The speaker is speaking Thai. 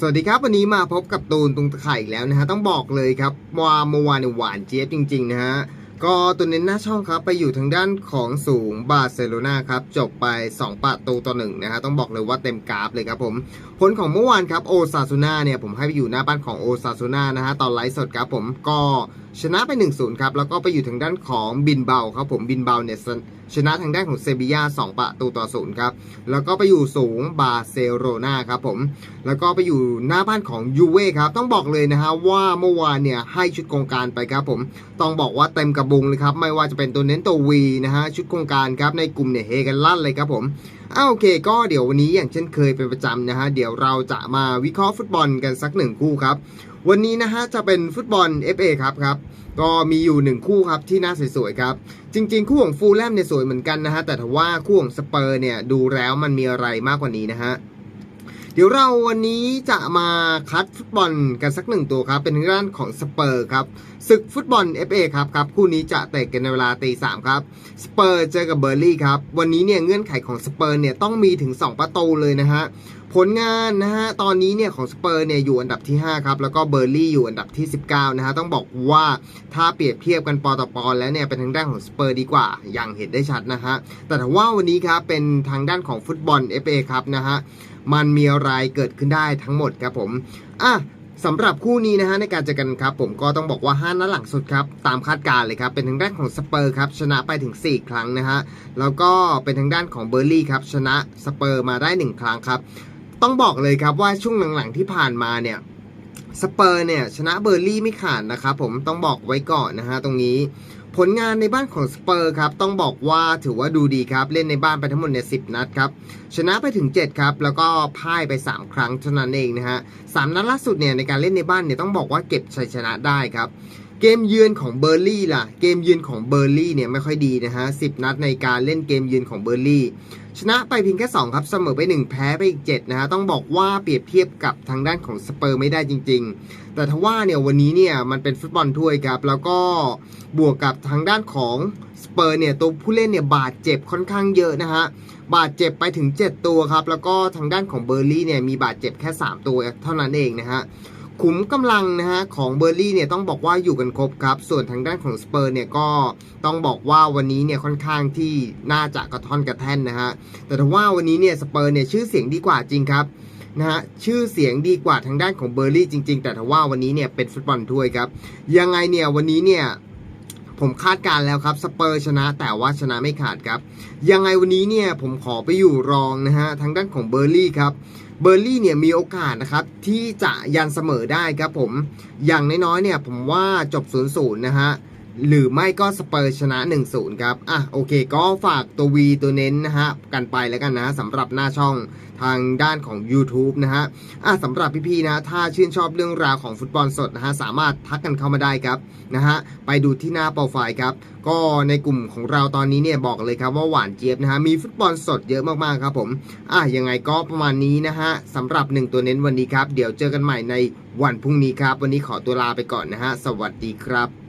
สวัสดีครับ วันนี้มาพบกับตูนตุงตะไข่แล้วนะฮะต้องบอกเลยครับว่าเมื่อวานหวานเจี๊ยบจริง ๆ นะฮะก็ตัวเน้นหน้าช่องครับไปอยู่ทางด้านของสูงบาร์เซโลนาครับจบไป 2ประตูต่อหนึ่งนะฮะต้องบอกเลยว่าเต็มกราฟเลยครับผมผลของเมื่อวานครับโอซาซูนาเนี่ยผมให้ไปอยู่หน้าบ้านของโอซาซูนานะฮะตอนไลฟ์สดครับผมก็ ชนะไป 1-0 ครับ แล้วก็ไปอยู่ทางด้านของบินเบาครับผมบินเบาเนี่ยชนะทางด้านของเซบียา2ประตูต่อศูนย์ครับ แล้วก็ไปอยู่สูงบาร์เซโลนาครับผม แล้วก็ไปอยู่หน้าบ้านของยูเว่ครับ ต้องบอกเลยนะฮะว่าเมื่อวานเนี่ยให้ชุดโครงการไปครับผม ต้องบอกว่าเต็มกระบุงเลยครับ ไม่ว่าจะเป็นตัวเน้นตัววีนะฮะชุดโครงการครับในกลุ่มเนี่ยเฮกันลั่นเลยครับผมอ้าโอเคก็เดี๋ยววันนี้อย่างเช่นเคยเป็นประจำนะฮะเดี๋ยวเราจะมาวิเคราะห์ฟุตบอลกันสักหนึ่งคู่ครับวันนี้นะฮะจะเป็นฟุตบอล FA ครับครับก็มีอยู่หนึ่งคู่ครับที่น่าสวยๆครับ จริง ๆ คู่ของฟูลแลมเนี่ยสวยเหมือนกันนะฮะแต่ถ้าว่าคู่ของสเปอร์เนี่ยดูแล้วมันมีอะไรมากกว่านี้นะฮะ เดี๋ยวเราวันนี้จะมาคัดฟุตบอลกันสักหนึ่งตัวครับ เป็นด้านของสเปอร์ครับศึกฟุตบอล FA ครับครับคู่นี้จะเตะกันในเวลาตีสามครับสเปอร์เจอกับเบอร์ลี่ครับวันนี้เนี่ยเงื่อนไขของสเปอร์เนี่ยต้องมีถึง 2 ประตูเลยนะฮะผลงานนะฮะตอนนี้เนี่ยของสเปอร์เนี่ยอยู่อันดับที่ 5 ครับ แล้วก็เบอร์ลี่อยู่อันดับที่ 19 นะฮะต้องบอกว่าถ้าเปรียบเทียบกันปอต่อปอนแล้วเนี่ยเป็นทางด้านของสเปอร์ดีกว่าอย่างเห็นได้ชัดนะฮะแต่ถ้าว่าวันนี้ครับเป็นทางด้านของฟุตบอล FA ครับนะฮะมันมีอะไรเกิดขึ้นได้ทั้งหมดครับผมอะสำหรับคู่นี้นะฮะในการเจอกันครับ ผมก็ต้องบอกว่า 5นัดหลังสุดครับ ตามคาดการเลยครับ เป็นทางด้านของสเปอร์ครับ ชนะไปถึง 4 ครั้งนะฮะแล้วก็เป็นทางด้านของเบอร์ลี่ครับ ชนะสเปอร์มาได้ 1 ครั้งครับ ต้องบอกเลยครับว่าช่วงหลังๆที่ผ่านมาเนี่ยสเปอร์เนี่ยชนะเบอร์ลี่ไม่ขาดนะครับผมต้องบอกไว้ก่อนนะฮะตรงนี้ ผลงานในบ้านของสเปอร์ครับต้องบอกว่าถือว่าดูดีครับ เล่นในบ้านไปทั้งหมดเนี่ยสินัดครับ ชนะไปถึง 7 ครับ แล้วก็พ่ายไป 3 ครั้งเท่านั้นเองนะฮะสามนัดล่าสุดเนี่ยในการเล่นในบ้านเนี่ยต้องบอกว่าเก็บชัยชนะได้ครับ เกมเยือนของเบอร์ลี่ล่ะ เกมเยือนของเบอร์ลี่เนี่ยไม่ค่อยดีนะฮะสินัดในการเล่นเกมเยือนของเบอร์ลี่ชนะไปเพียงแค่ 2 ครับ เสมอไป 1 แพ้ไปอีก 7 นะฮะ ต้องบอกว่าเปรียบเทียบกับทางด้านของสเปอร์ไม่ได้จริง ๆ แต่ทว่าเนี่ยวันนี้เนี่ยมันเป็นฟุตบอลถ้วยครับ แล้วก็บวกกับทางด้านของสเปอร์เนี่ยตัวผู้เล่นเนี่ยบาดเจ็บค่อนข้างเยอะนะฮะ บาดเจ็บไปถึง 7 ตัวครับ แล้วก็ทางด้านของเบอร์ลี่เนี่ยมีบาดเจ็บแค่ 3 ตัวเท่านั้นเองนะฮะ ขุมกำลังนะฮะของเบอร์ลี่เนี่ยต้องบอกว่าอยู่กันครบครับ ส่วนทางด้านของสเปอร์เนี่ยก็ต้องบอกว่าวันนี้เนี่ยค่อนข้างที่น่าจะกระท่อนกระแท่นนะฮะแต่ถ้าว่าวันนี้เนี่ยสเปอร์เนี่ยชื่อเสียงดีกว่าจริงครับนะฮะชื่อเสียงดีกว่าทางด้านของเบอร์ลี่จริง ๆ แต่ถ้าว่าวันนี้เนี่ยเป็นฟุตบอลถ้วยครับยังไงเนี่ยวันนี้เนี่ย ผมคาดการแล้วครับสเปอร์ชนะแต่ว่าชนะไม่ขาดครับ ยังไงวันนี้เนี่ยผมขอไปอยู่รองนะฮะทางด้านของเบอร์ลี่ครับเบอร์ลี่เนี่ยมีโอกาสนะครับที่จะยันเสมอได้ครับผมอย่างน้อยๆเนี่ยผมว่าจบ0-0นะฮะ หรือไม่ก็สเปอร์ชนะ 1-0 ครับ อะโอเค ก็ฝากตัววีตัวเน้นนะฮะ กันไปแล้วกันนะสำหรับหน้าช่องทางด้านของ YouTube นะฮะ อะสำหรับพี่ๆนะ ถ้าชื่นชอบเรื่องราวของฟุตบอลสดนะฮะ สามารถทักกันเข้ามาได้ครับนะฮะ ไปดูที่หน้าโปรไฟล์ครับ ก็ในกลุ่มของเราตอนนี้เนี่ยบอกเลยครับว่าหวานเจี๊ยบนะฮะ มีฟุตบอลสดเยอะมากๆครับผม อะยังไงก็ประมาณนี้นะฮะสำหรับหนึ่งตัวเน้นวันนี้ครับ เดี๋ยวเจอกันใหม่ในวันพรุ่งนี้ครับ วันนี้ขอตัวลาไปก่อนนะฮะ สวัสดีครับ